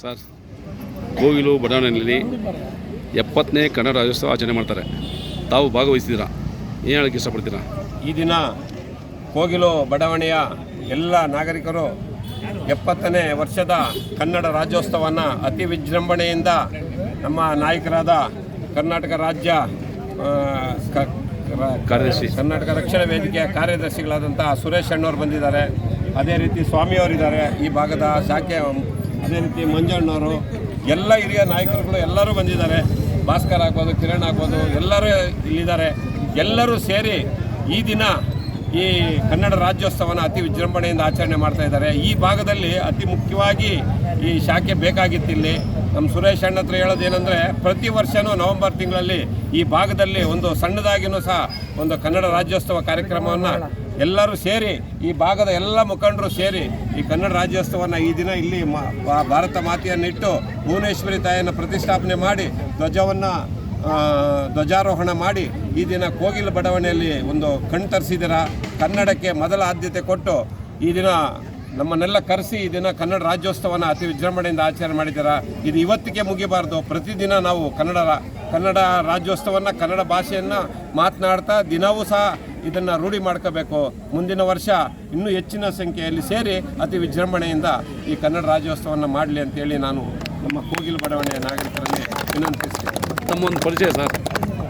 Sir. Kogilu ಬಡಾವಣೆಯಲ್ಲಿ ಎಪ್ಪತ್ತನೇ ಕನ್ನಡ ರಾಜ್ಯೋತ್ಸವ ಆಚರಣೆ ಮಾಡ್ತಾರೆ. ತಾವು ಭಾಗವಹಿಸಿದ್ದೀರಾ? ಏನು ಹೇಳಕ್ಕೆ ಇಷ್ಟಪಡ್ತೀರಾ? ಈ ದಿನ ಕೋಗಿಲು ಬಡಾವಣೆಯ ಎಲ್ಲ ನಾಗರಿಕರು ಎಪ್ಪತ್ತನೇ ವರ್ಷದ ಕನ್ನಡ ರಾಜ್ಯೋತ್ಸವವನ್ನು ಅತಿ ವಿಜೃಂಭಣೆಯಿಂದ ನಮ್ಮ ನಾಯಕರಾದ ಕರ್ನಾಟಕ ರಾಜ್ಯ ಕಾರ್ಯದರ್ಶಿ. ಕರ್ನಾಟಕ ರಕ್ಷಣಾ ವೇದಿಕೆಯ ಕಾರ್ಯದರ್ಶಿಗಳಾದಂಥ ಸುರೇಶ್ ಅಣ್ಣವ್ರು ಬಂದಿದ್ದಾರೆ. ಅದೇ ರೀತಿ ಸ್ವಾಮಿಯವರಿದ್ದಾರೆ ಈ ಭಾಗದ ಶಾಖೆ ಅದೇ ರೀತಿ ಮಂಜಣ್ಣವರು, ಎಲ್ಲ ಹಿರಿಯ ನಾಯಕರುಗಳು ಎಲ್ಲರೂ ಬಂದಿದ್ದಾರೆ. ಭಾಸ್ಕರ್ ಆಗ್ಬೋದು, ಕಿರಣ್ ಆಗ್ಬೋದು, ಎಲ್ಲರೂ ಇಲ್ಲಿದ್ದಾರೆ. ಎಲ್ಲರೂ ಸೇರಿ ಈ ದಿನ ಈ ಕನ್ನಡ ರಾಜ್ಯೋತ್ಸವನ ಅತಿ ವಿಜೃಂಭಣೆಯಿಂದ ಆಚರಣೆ ಮಾಡ್ತಾ ಇದ್ದಾರೆ. ಈ ಭಾಗದಲ್ಲಿ ಅತಿ ಮುಖ್ಯವಾಗಿ ಈ ಶಾಖೆ ಬೇಕಾಗಿತ್ತಿಲ್ಲಿ ನಮ್ಮ ಸುರೇಶ್ ಅಣ್ಣ ಹತ್ರ ಹೇಳೋದೇನೆಂದರೆ ಪ್ರತಿ ವರ್ಷವೂ ನವೆಂಬರ್ ತಿಂಗಳಲ್ಲಿ ಈ ಭಾಗದಲ್ಲಿ ಒಂದು ಸಣ್ಣದಾಗಿನೂ ಸಹ ಒಂದು ಕನ್ನಡ ರಾಜ್ಯೋತ್ಸವ ಕಾರ್ಯಕ್ರಮವನ್ನು ಎಲ್ಲರೂ ಸೇರಿ, ಈ ಭಾಗದ ಎಲ್ಲ ಮುಖಂಡರು ಸೇರಿ ಈ ಕನ್ನಡ ರಾಜ್ಯೋತ್ಸವನ ಈ ದಿನ ಇಲ್ಲಿ ಭಾರತ ಮಾತೆಯನ್ನಿಟ್ಟು ಭುವನೇಶ್ವರಿ ತಾಯಿಯನ್ನು ಪ್ರತಿಷ್ಠಾಪನೆ ಮಾಡಿ, ಧ್ವಜವನ್ನು ಧ್ವಜಾರೋಹಣ ಮಾಡಿ ಈ ದಿನ ಕೋಗಿಲ್ ಬಡಾವಣೆಯಲ್ಲಿ ಒಂದು ಕಣ್ತರಿಸಿದಿರ ಕನ್ನಡಕ್ಕೆ ಮೊದಲ ಆದ್ಯತೆ ಕೊಟ್ಟು ಈ ದಿನ ನಮ್ಮನ್ನೆಲ್ಲ ಕರೆಸಿ ಈ ದಿನ ಕನ್ನಡ ರಾಜ್ಯೋತ್ಸವನ ಅತಿ ವಿಜೃಂಭಣೆಯಿಂದ ಆಚರಣೆ ಮಾಡಿದ್ದೀರಾ. ಇದು ಇವತ್ತಿಗೆ ಮುಗಿಬಾರ್ದು. ಪ್ರತಿದಿನ ನಾವು ಕನ್ನಡ ಕನ್ನಡ ರಾಜ್ಯೋತ್ಸವನ ಕನ್ನಡ ಭಾಷೆಯನ್ನು ಮಾತನಾಡ್ತಾ ದಿನವೂ ಸಹ ಇದನ್ನು ರೂಢಿ ಮಾಡ್ಕೋಬೇಕು. ಮುಂದಿನ ವರ್ಷ ಇನ್ನೂ ಹೆಚ್ಚಿನ ಸಂಖ್ಯೆಯಲ್ಲಿ ಸೇರಿ ಅತಿ ವಿಜೃಂಭಣೆಯಿಂದ ಈ ಕನ್ನಡ ರಾಜ್ಯೋತ್ಸವವನ್ನು ಮಾಡಲಿ ಅಂತೇಳಿ ನಾನು ನಮ್ಮ ಕೋಗಿಲು ಬಡಾವಣೆಯ ನಾಗರಿಕರಲ್ಲಿ ವಿನಂತಿಸ್ತೀನಿ. ನಮ್ಮೊಂದು ಪರಿಚಯ ಸರ್.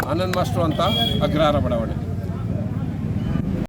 ಆನಂದ್ ಮಾಸ್ಟ್ರು ಅಂತ ಅಗ್ರಹಾರ ಬಡಾವಣೆ.